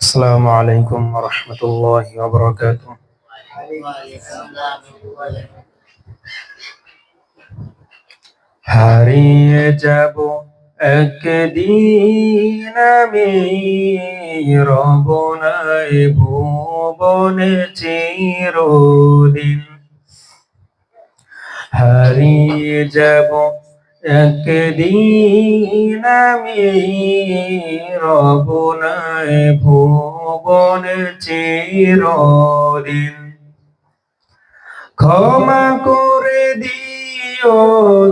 السلام عليكم ورحمة الله وبركاته হারিয়ে যাব একদিন আমি রবনায় ভুবনে চিরদিন হারিয়ে যাব একদিন আমি রবনায় ভুবনে চিরদিন ক্ষমা করে দিও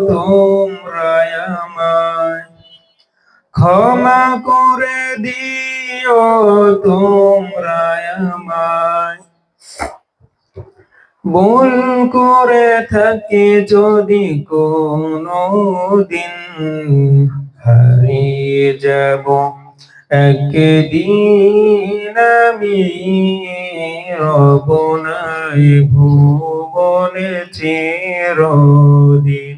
তোমরা আমায়। ক্ষমা করে দিও তোমরা আমায়। ভুল করে থাকি যদি কোনো দিন হারিয়ে যাব। একদিন আমি রব নাই ভুবনে চিরদিন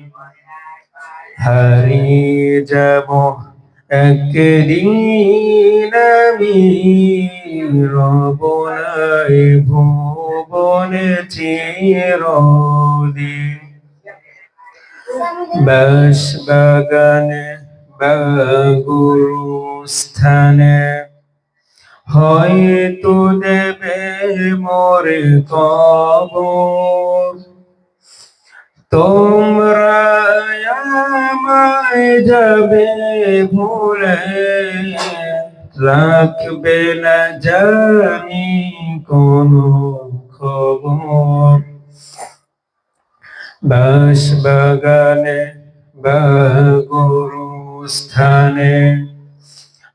হারিয়ে যাব। একদিন আমি রব নাই ভুবনে চিরদিন বাস বাগানে বা গুরুস্থানে হয়তো দেবে মোরে কবর। তোমরা আমায় যাবে ভুলে। রাখবে না জানি কোনো খবর বাস বাগানে বা স্থানে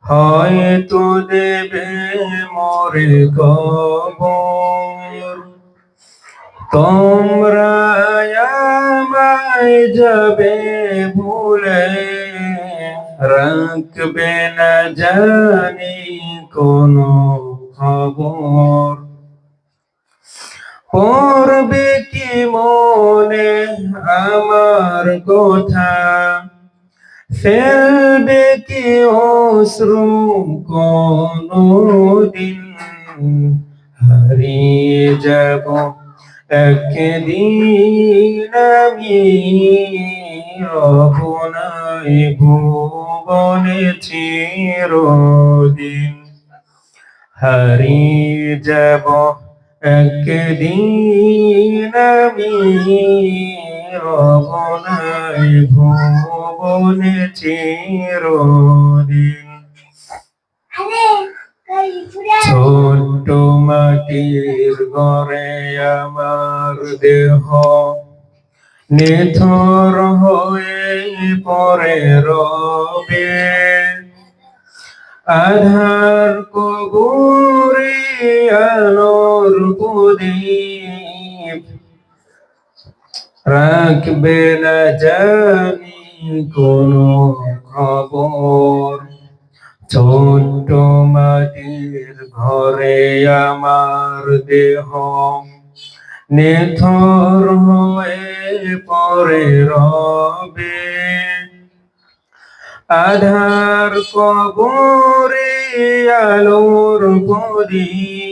হয়তো দেবে মোরে কবর। তোমরা আমায় যাবে ভুলে, রাখবে না জানি কোনো খবর। পড়বে কি মনে আমার কথা? ফেলবে কি অশ্রু কোনো দিন হারিয়ে যাব একদিন আমি রবনাই ভুবনে চিরদিন। হারিয়ে যাব একদিন আমি রবনাই ভুবনে চিরদিন ছোট্ট মাটির ঘরে আমার দেহ নিথর হয়ে পরে রবে। আধার কবরে আলোর প্রদীপ রাখবে না জানি কোনো খবর। মাটির ঘরে আমার দেহ। নেথর হয়ে পরে রবে। আধার কবরে আলোর প্রদীপ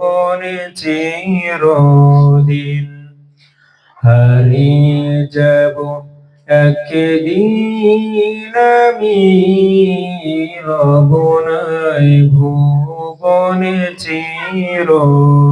ভুবনে চিরদিন হারিয়ে যাব একদিন আমি রবনায় ভুবনে চিরদিন